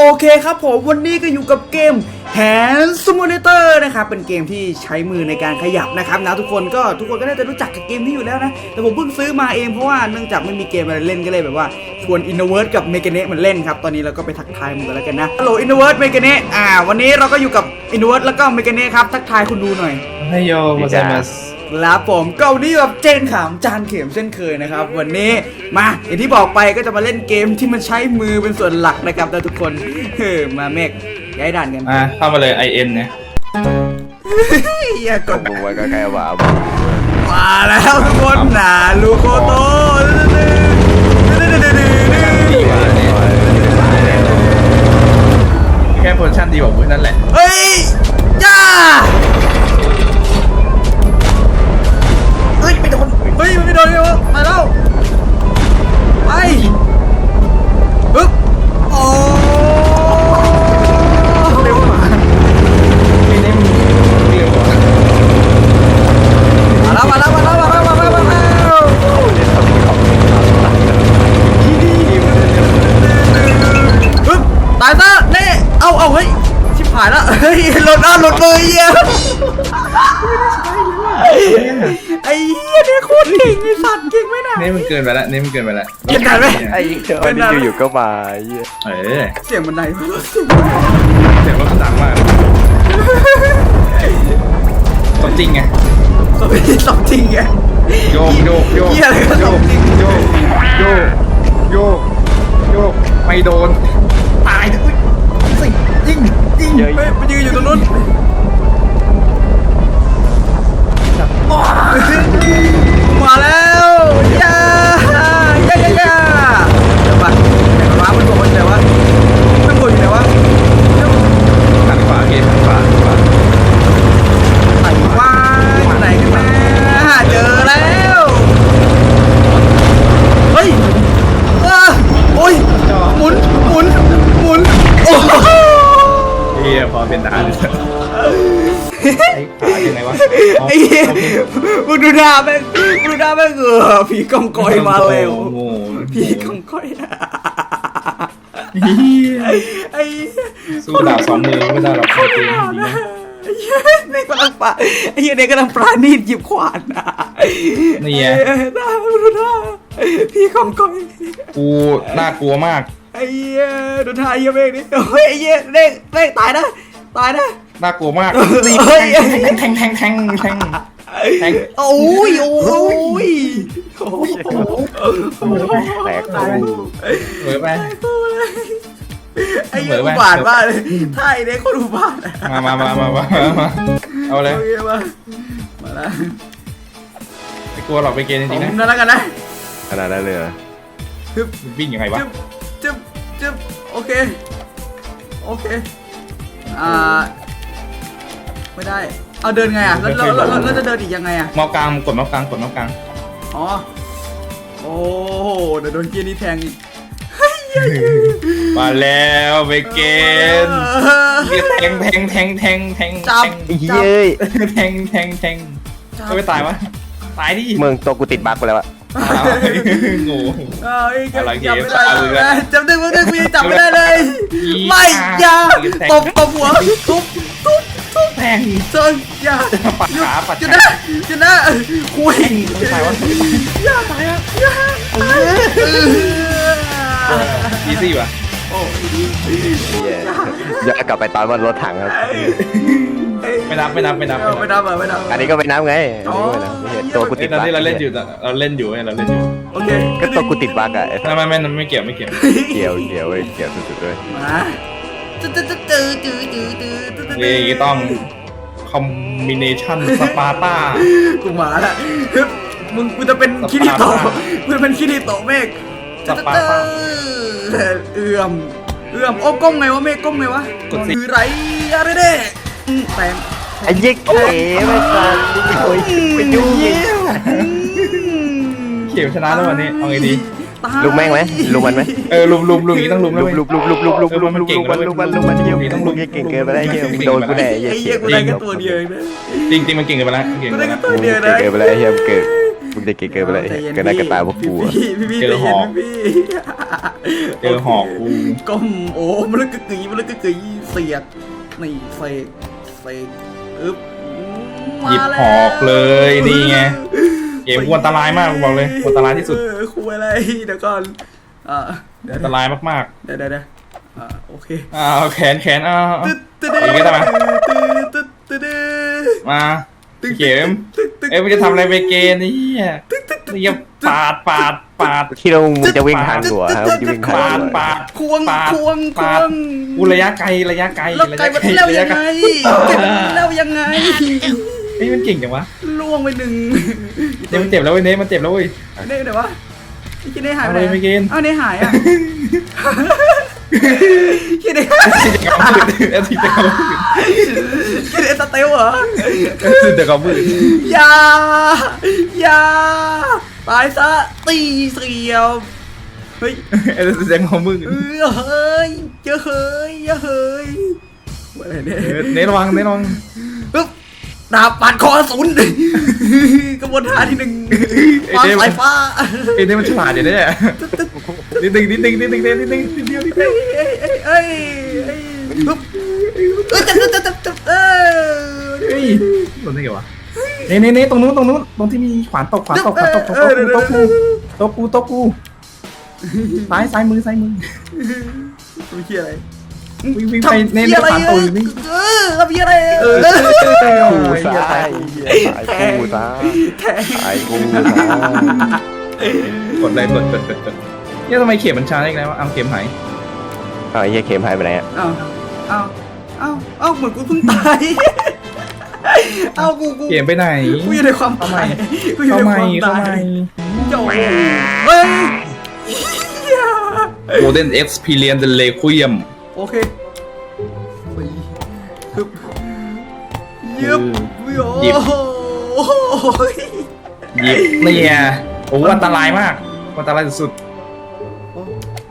โอเคครับผมวันนี้ก็อยู่กับเกม Hand Simulator นะครับเป็นเกมที่ใช้มือในการขยับนะครับนะทุกคนก็ทุกคนก็น่าจะรู้จักกับเกมนี้อยู่แล้วนะแต่ผมเพิ่งซื้อมาเองเพราะว่าเนื่องจากไม่มีเกมอะไรเล่นก็เลยแบบว่าชวน i n n o v e r t กับ m e g a n e มันเล่นครับตอนนี้เราก็ไปทักทายมันกันแล้วกันนะฮัลโหล i n n o v e r t m e g a n e อ่าวันนี้เราก็อยู่กับ i n n o v e r t แล้วก็ m e g a n e ครับทักทายคุณดูหน่อยให้โยมาเซมัส ครับผมก็วันนี้แบบเจนขามจานเข็มเช่นเคยนะครับ วันนี้มาอย่างที่บอกไปก็จะมาเล่นเกมที่มันใช้มือเป็นส่วนหลักนะครับนะทุกคนเฮ้ยมาเมกย้ายด่านกันมาเข้ามาเลย IN เนี่ยอย่ากดมึงไว้ใกล้ๆว่ามาแล้วทุกคนนาลูโกโตดีกว่าเนี่ยแค่โพซิชั่นดีกว่าพวกนั่นแหละเฮ้ยย่า เฮ้ยมันไม่โดนเลยวะมาแล้ว ไอ้เหี้ยเนี่ยโคตรเก่งไอ้สัตว์เก่งไหมน่ะนี่มันเกินไปแล้วนี่มันเกินไปแล้วเก่งกันไหมไอ้เจ้านี่อยู่ๆก็มาไอ้เหี้ยเออเสียงบันไดเสียงรถมันดังมากสมจริงไงสมจริงสมจริงไงโยกโยกโยกเหี้ยอะไรก็โยสกมจริงโยกโยกโยกโยกไม่โดนตายเลยอุ้ยสิยิงยิงเยอะเฮ้ยมันยืนอยู่ตรงนู้น เฮียพอเป็นดาเลยไอ้ขายังไงวะไอ้เหี้ยมึงดูหน้าแม่งมึงดูหน้าแม่งเออผีกองกอยมาแล้ว โง่ผีกองกอยเฮียไอ้เหี้ยสู้ดาบสองมือไม่ได้หรอกจริงๆดีนะไอ้เหี้ยในกำลังปลาไอ้เหี้ยในกำลังปลานีดหยิบขวานนะนี่ไงเอ้ยหน้ามึงดูหน้าผีกองกอย กูน่ากลัวมากไอ้เหี้ยดูท่าไอ้เหี้ยเมฆนี่เฮ้ยไอ้เหี้ยเด้งเด้งตายนะตายนะน่ากลัวมากเฮ้ยแทงแทงแทงแทงแทงโอ้ยโอ้ยโอ้ยแตกตู้เหมือนไปไอ้เหี้ยอุบาทมากเลยท่าไอ้เด็กคนอุบาทอะมามามามามามาเอาเลยโอเคมามาแล้วไม่กลัวหรอกไปเกณฑ์จผริงมๆนะนั่นแล้วกันนะขนาดนั้นเลยเหรอจึ๊บวิ่งยังไงวะ จึ๊บจึ๊บจึ๊บโอเค โอเค อ่า ไม่ได้ เอาเดินไงอะแล้วแล้วแล้วแล้วจะเดินอีกยังไงอะ เมากลางกดเมากลางกดเมากลางอ๋อ โอ้โห เดี๋ยวโดนเกียร์นี่แทงอีกมาแล้วไปเกณฑ์แทงแทงแทงแทงแทงจับ ไอ้เหี้ยเอ้ยแทงแทงแทงไม่ไปตายวะตายดิมึงตัวกูติดบั๊กไปแล้วอะ งูเอ้ยอะไรจับไม่ได้เอาอีกแล้วจับดึงดึงกูยังจับไม่ได้เลย ไม่อย่าตบตบหัวทุบทุบทุบแทงเจออย่าปัดขาปัดหยุดขานะหยุดนะคุยไม่ตายวะอย่าตายอะอย่าอีซี่วะโอ้ยเหี้ยย้อนกลับไปตอนว่ารถถังครับ ไม่นับไม่นับไม่นับไม่นับอะไม่นับอันนี้ก็ไม่น้ำไงอันนี้ก็ไม่น้ำไอ้เหี้ยตัวกูเอ้ติยดตอนบั๊กที่เราเล่นอยู่เราเล่นอยู่เราเล่นอยู่โอเคก็ตัวกูติดบั๊กอะไอ้ไม่ไม่ไม่ไม่เกี่ยวไม่เกี่ยวเกี่ยวเกี่ยวเว้ยเกี่ยวสุดๆเลยมาตื้อตื้อตื้อตื้อตื้อตื้อตื้อตื้อนี่อย่างงี้ต้องคอมบิเนชันสปาร์ต้ากูมาละฮึบมึงกูจะเป็นคิริโตะกูจะเป็นคิริโตะเมฆสปาร์ต้าเอื้อมเอื้อมโอ้ก้มไงวะเมฆก้มไงวะกดสิคือไรอะไรเด้อืมแตง ไอ้เหี้ยเก๋ไม่ทันโอ้ยไปยุ่งเยี่ยมเขียวชนะแล้ววันนี้เอาไงดีตายลุมแม่งไหมลุมมันไหมเออลุมลุมลุมอย่างนี้ต้องลุมแล้วลุเว้มยลุมลุมลุมลุมลุมลุมเออมันลุมเก่งลุมมันลุมมันลุมมันเหี้ยนี่ต้องลุมเก่งเกินไปได้เหี้ยมึงโดนกูแน่ไอ้ไอ้เหี้เหี้ยยกูได้แค่ตัวเดียวเองนะจริงจริงมันเก่งกันไปแล้วเก่งกูกันไปได้แล้แค่วตัวเดียวนะเก่งเกินไปแล้วไอ้เหี้ยมึงเกิดมึงจะเก่งเกินไปเลยใจย็เกินหน้าเกินตาพวกกูอะพี่พี่พี่เจอหอกใจย็นพี่เจอหอกกูก้มโอ้มันเลยกึกกึ๋ยมันเลยกึกกึ๋ยเสียดนี่เสกเสก อึ๊บหยิบหอกเลยนี่ไงเกมกูอันตรายมากกูบอกเลยอันตรายที่สุดเออคุยอะไรเดี๋ยวก่อนอ่าเดี๋ยวอันตรายมากเดี๋ยวเดี๋ยวเดี๋ยวอ่าโอเคๆอ้าวแขนแขนอ้าวตึ๊ดตึ๊ดอย่างงี้ได้ไหมตึ๊ดตึ๊ดตึ๊ดมาเข็มตึ๊ดตึ๊ดเอ้ยมึงจะทำอะไรไปเกมนี่ นี่ยังปาดปาดปาด คิดว่ามึงจะวิ่งทันหัวครับมึงจะวิ่งทันปาดหัวปาดควงปาดควงคปาวดงกูระยะไกลระยะไกลแล้วระไก่ยะมันไกลเล่าระยัยะงไกลไงไก่มันเล่ายังไงเฮ้ยมันเก่งจังวะล่วงไปหนึ่งเดี๋ยวมันเจ็บแล้วเว้ยเนมันเจ็บแล้วเว้ย เน่เดี๋ยววะไอ้กินได้หายไปเอาเลยไม่กิน เอาเน่หายอะ กินได้ที่จะกำมือเอ้ยที่จะกำมือกินได้สเตลเหรอที่จะกำมืออย่าอย่าตายซะตีเสียวเฮ้ยเอ้ยที่จะกำมือเฮ้ยเจอเฮ้ยเจอเฮ้ยอะไรเนี่ยเออเน้นระวังเน้นระวังปึ๊บดาบปาดคอศูนย์กระบวนท่าที่หนึ่งฟ้าสายฟ้าเอ้เนี่มันฉลาดอยู่เนี่ย นิดนึงนิดนึงนิดนึงนิดนึงนิดนึงนิดเดียวนิดเดีเอ้ยวยเอ้ยเอ้ยเอ้ยปึ๊บเอ้ยจับจับจับจับเออเฮ้ยโดนได้ไงวะเน่เน่เน่ตรงนู้นตรงนู้นตรงที่มีขวานตกขวานตกขวานตกตกตกกูตกกูตกกูซ้ายซ้ายมือซ้ายมือมันเฮียอะไรวิ่งวิ่งทำไปเน้นเฮียอะไรขวานตกอยู่นี่เออทำเฮียอะไรเออกูซ้ายตายกูซ้ายแทงตายกูซ้ายกดเลยกดกดกดกด เนี่ยทำไมเข็มมันช้าอีกแล้วเอาเข็มหายเอาไอ้เหี้ยเข็มหายไปไหนอะอ้าวอ้าวอ้าวอ้าวเหมือนกูเพิ่งตายอ้าวกูกูเข็มไปไหนกูอยู่ในความเข้าใหม่ตายกูอยู่เข้าในใหม่ความเข้าตาใหม่ยโจ้เฮ้ยเหี้ย Golden Experience The Requiem โอเคไปฮึบยึบโอ้หยิบโห หยิบเนี่ยโอ้โหอันตรายมากอันตรายสุดๆ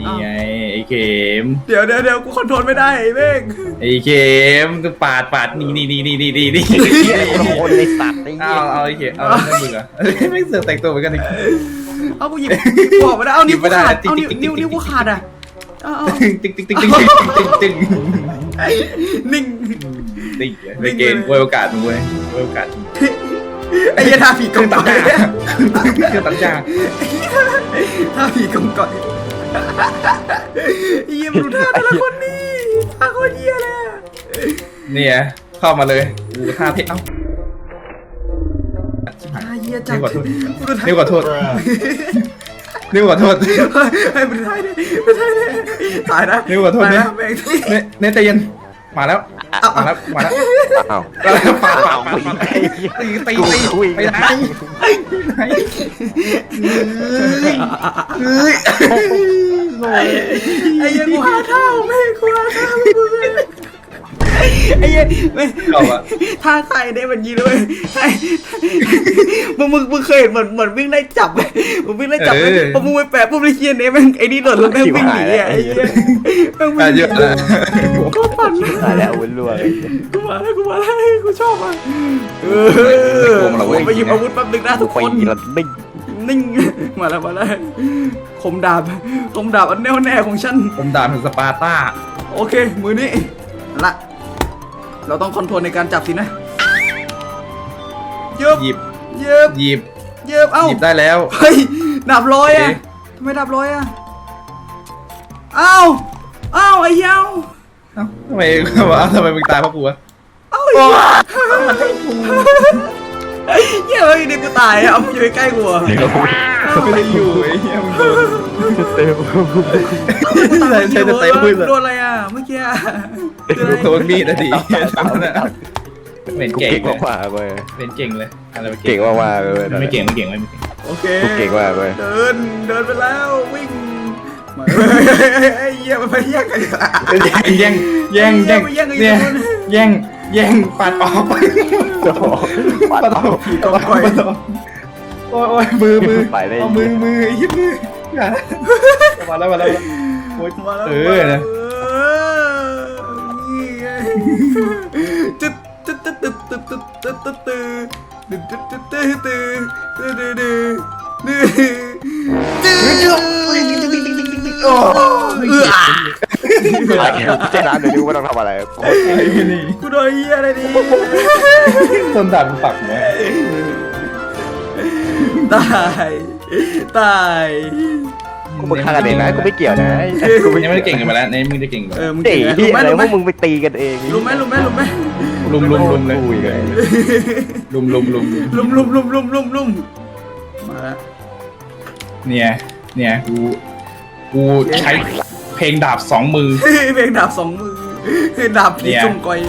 นี่ไงไอ้เข็มเดี๋ยวเดี๋ยวเดี๋ยวกูคอนโทรลไม่ได้ไอ้เบ้งไอ้เข็มก็ปาดปาดนี่นี่นี่นี่นี่นี่นี่คนในสัตว์ไอ้เอาเหี้ยเอาไอ้เข็มเอาไม่มึงอะไม่เสือกแต่งตัวเหมือนกันอีก เอากูหยิบบอกไม่ได้เอานิ้วหยิบไม่กูได้ขาดติ๊กเอานิ้วติ๊กติ๊กนิ้วนิ้วกูขาดอะเอาเอาติ๊งติ๊งติ๊งติ๊งติ๊งติ๊งติ๊งนิ่งติ๊งในเกมไว้โอกาสมึงเว้ยไว้โอกาสไอ้เหี้ยท่าผีกเครื่องงตัก่ดอยหญ้าเครื่องตัดหญ้าท่าผีกงก่อยไอ้ เหี้ยมันดูท่าแต่ละคนนี่ท่าโคตรเหี้ยเลยอะเนี่ยเข้ามาเลยกูท่าเทเอ้าท่าเหี้ยจันิ้งวขอโทษกูดูท่า นิ้วขอโทษ นิ้วขอโทษ ให้มันถ่ายดิมันถ่ายดิถ่ายนะนิ้วขอโทษถ่ายเนี่ยนะ แม่ง เนเนใจเย็นมาแล้ว มาแล้วมาแล้วอ้าวมาแล้วปาปาปาตีตีตีไปไหนไปไหนเฮ้ยไอ้เหี้ยกูหาท่าแม่งกูหาท่า ไอ้เหี้ยไม่เอาอะ ท่าใครได้มันยีเลยไอ้มึงมึงมึงเคยเห็นเหมือนเหมือนวิ่งไล่จับไหมมึงวิ่งไล่จับไหมพอมึงไปแปะปุ๊บไอ้เหี้ยเนี่ยแม่งไอ้นี่โดดลงแม่งวิ่งหนีอะไอ้เหี้ยแม่งวิ่อะงหเยนีอะเลยก็ปั่นตายแล้ววุ่นรั่วเลยกูมาแล้วกูมาแล้วกูชอบอะเออไปหยิบอาวุธแป๊บนึงนะทุกไปคนละนิ่งนิ่ง มาแล้วมาแล้วคมดาบคมดาบอันแน่วแน่ของฉัน ผมด่าถึงสปาร์ต้า โอเค มือนี้เอาละ เราต้องคอนโทรลในการจับสินะเยิบหยิบเยิบหยิบเยิบเอ้าหยิบได้แล้ว เฮ้ยดาบร้อยอะโอเคทำไมดาบร้อยอะเอ้าเอ้าไอ้เหี้ยเอ้าเอ้าทำไมวะทำไมมึงตายเพราะกูวะเอ้าไอ้เหี้ยเหี้ยเฮ้ยเด็กกูตายอะเอาอยู่ใกล้ๆกูอะไม่ได้อยู่ไอ้เหี้ยมึงโดน เต็มกูตายใช่จะเตะมือเหรอโดนอะไรอะเมื่อกี้อะคืออะไรโดนมีดนะดิเหม็นกูเก่งเก่งเลยมากๆเว้ยเป็นเก่งเลยอะไรไปเก่งมากๆเลยไม่เก่งไม่เก่งไม่เก่งโอเคกูเก่งมากเว้ยเดินเดินไปแล้ววิ่งมาไอ้เหี้ยมันไปแย่งกันแย่งแย่งแย่งแย่งกันอยู่เนี่ยตรงนู้นแย่งแย่งปัดออกไปปัดปัดอเอาอกปัดออกปัดออกโอ้ยโอ้ยมือมือไปเลยเอามือมือไอ้ยิ้มมือ อย่ามาแล้วมาแล้วโอ้ยมาแล้วเออนะเออนี่ไงตึ๊ดตึ๊ดตึ๊ดตึ๊ดตึ๊ดตึ๊ดตึ๊ดตึ๊ดตึ๊ดตื้อตื้อตื้อตื้อตื้อตื้อตื้อตื้อตื้อโอ้เอออะตายแล้วเจ๊ร้านเดี๋ยวดูว่าต้องทำอะไรโคตรไอ้นี่กูโดนเฮียอะไรดิโดนด่ากูปักหัวตายตายกูมาฆ่ากันเองนะกูไม่เกี่ยวนะกูมึไม่งยังไม่ได้เก่งกันมาแล้วในมึงจะเก่งกว่าเออมึงเฮ้เก่ยงไหมที่รู้ไหมอะไรรู้ไหมพวกมึงไปตีกันเองรู้ไหมรู้ไหมรู้ไหมลุมลุมลุมเลยกูอีกเลยลุมลุมลุมลุมลุมลุมลุมลุมลุมมาแล้วเนี่ยเนี่ยกูกูใช้เพลงดาบสองมือเพลงดาบสองมือดาบผีเนี่ยจุ่มก้อย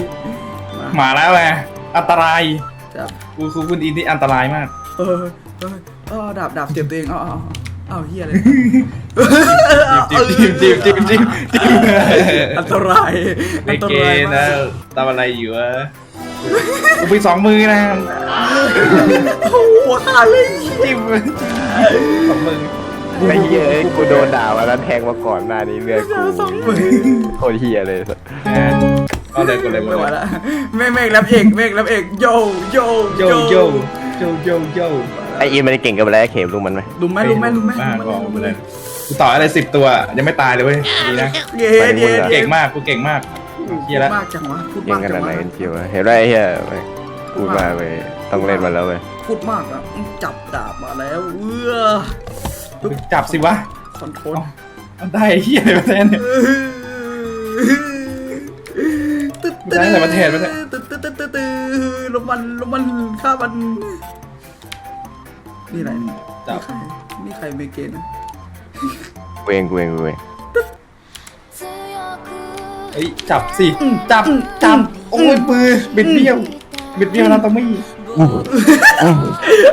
มาแล้วแหละอันตรายจับกูคือคุณอินที่อันตรายมาก เออเออเออดาบดาบเจ็บตัวเองเอ้าวอ้าวเฮียอะไรจิ้มจิ้มจิ้มจิ้มจิ้มจิ้มอันตรายอันตเกรายนะมากทำอะไรอยู่วะกูไปสองมือนะโอ้โหวขาดเลยจิ้มสองมือไอ้เหี้ยเอ้ยกูโดนด่ามาแล้วแทงมาก่อนหน้านี้เลือดกูสองมือโคตรเหี้ยเลยสัสก็เลยก็เลยไม่ไหวมาละเมฆเมฆรับเอกเมฆรับเอกโยโยโยโยโยโยโย ไอ้อีมันเก่งกับอะไรเข็มรู้มันไหมลุมไหมลุมไหมลุมไหมบ้าบอกไปเลยกูต่ออะไรสิบตัว ยังไม่ตายเลยเว้ยดีนะเย้เย้เก่งมากกูเก่งมากเฮียพูดละมากจังวะพูดเก่งมากขจันาดงไหนวะกันเชียววะเห็นไรไอ้เหี้ยพูดมาไปต้องเล่นมันแล้วเว้ยพูดมากอะจับดาบมาแล้วเอื้อจับสิวะคอนโทรลมันได้เฮียอะไรมาแทนเนี่ยได้แต่ประเทศวะเนี่ย ตึ๊ดตึ๊ดตึ๊ดตึ๊ดตึ๊ดลมมันลมมันฆ่ามัน นี่อะไรนี่จับใครนี่ใครเมเกนนะกูเองกูเองกูเองเอ้ยจับสิจับจับโอ้ยมือบิดเบี้ยวบิดเบี้ยวนะต้องไม่โอ้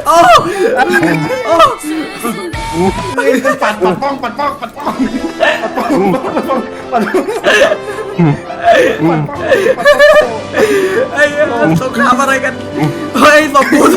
โอ้ปัดปัดป้องปัดป้องปัดป้องปัดป้องปัดป้องปัดป้องไอ้เหี้ยสงครามอะไรกันเฮ้ยสมบูรณ์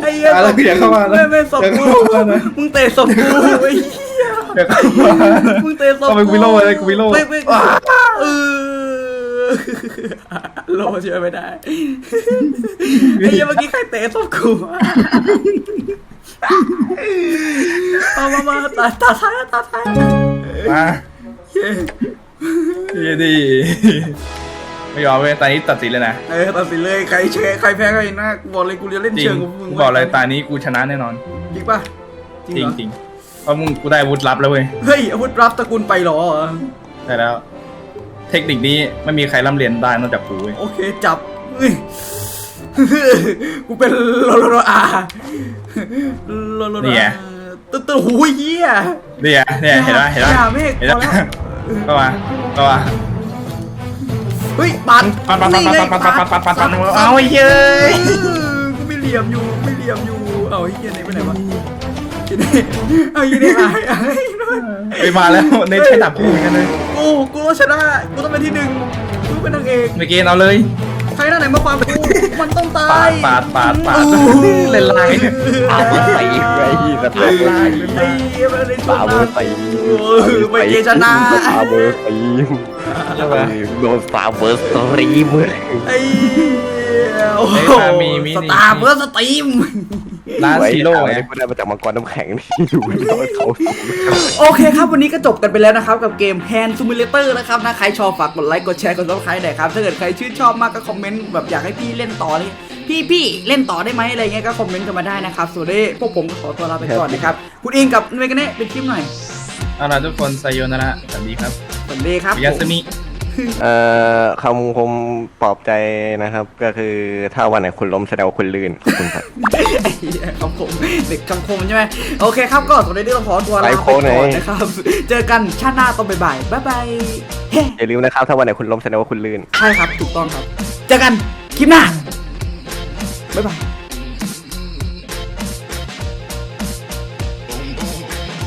ไอ้เหี้ยอะไรอย่าเข้ามาไม่ไม่สมอย่าบูเข้ารมาณ์นะมึงเตะสมบูรณ์ไอ้เหี้ยอย่าเข้ามานะ มึงเตะสมต้องไปบูรณ์กูวิโร่เลยกูวิโร่ไม่ไม่เออโลช่วยไม่ได้ไอ้เหี้ยเมื่อกี้ใครเตะสมกูมามามาตาตาท้ายตาท้าย มาเย้ เฮียดีไม่ยอมเว้ยตอนนี้ตัดสินเลยนะเออตัดสินเลยใครเชใครแพ้ใครชนะบอกเลยกูจะเล่นจริเชิงงกับมึงกูบอกเลยตอนนี้กูชนะแน่นอน จริงป่ะจริงเหอจริงเพราะมึงกูได้อาวุธลับแล้วเว้ยเฮ้ยอาวุธรับตระกูลไปเหรอ ได้แล้ว เทคนิคนี้ไม่มีใครร่ำเรียนได้นอกจากกูเว้ยโอเคจับเฮ้ยกูเป็นโลโลโลอาโลโลโลอาตึ๊ดตึ๊ดหูยเหี้ย เนี่ยเนี่ยเห็นไหมเห็นไหมอย่าเมฆเห็นไหมพอแล้ว ก็มาก็มาเฮ้ยปัดปัดปัดปัดนี่ไงปัดปัดปัดปัดปัดปัดเอาไอ้เหี้ยกูไม่เหลี่ยมอยู่ไม่เหลี่ยมอยู่เอาไอ้เหี้ยไหนไปไหนวะไอ้นี่เอาไอ้นี่หายไอ้นู่นไปมาแล้วในใช้ดาบคู่เหมือนกันเลยกูกูต้องชนะกูต้องเป็นที่หนึ่งกูเป็นนางเอกเมื่อกี้เอาเลยใครหน้าไหนมาความกู มันต้องตาปายดปาดปาดปาดโอ้โหเล่นลายปาเบอร์ตีไอ้ยี่สัตว์เล่นลายไอ้เหี้ยมันในช่วปางเบอร์ตีโอ้ยไปเกชนะปาเบอร์ตีโดนปาเบอร์สตรีมเลยไอ้ เหี้ยโอ้โหสตาร์เบอร์สตรีม ร้านซีโร่ไงกูได้มาจากมังกรน้ำแข็งนี่อยู่บนเขาสูงโอเคครับ วันนี้ก็จบกันไปแล้วนะครับ กับเกม Hand Simulator นะครับนะใครชอบฝากกดไลค์กดแชร์กดซับสไครต์หน่อยครับ ถ้าเกิดใครชื่นชอบมากก็คอมเมนต์แบบอยากให้พี่เล่นต่อเลยพี่พี่เล่นต่อได้ไหมอะไรเงี้ยก็คอมเมนต์กันมาได้นะครับส่วนนี้พวกผมก็ขอตัวลาไปก่อนนะครับคุณอิงกับเมกันเน่เป็นคลิปหน่อยเอาล่ะทุกคนไซโยนาระสวัสดีครับสวัสดีครับยาสมิ เอ่อคำคมปลอบใจนะครับ ก็คือถ้าวันไหนคุณล้มแสดงว่าคุณลื่นขอบคุณครับไอ้เหี้ยคำคมเด็กคำคมใช่ไหมโอเคครับก็สวัสดีต้องขอตัวลาไปไปโค้ก่งไหนอนนะครับ เจอกันชาติหน้าตอนบ่ายๆบ๊ายบายเฮ้อย่าลืมนะครับ ถ้าวันไหนคุณล้มแสดงว่าคุณลื่นใช่ครับถูกต้องครับ เจอกันคลิปหน้าบ๊ายบาย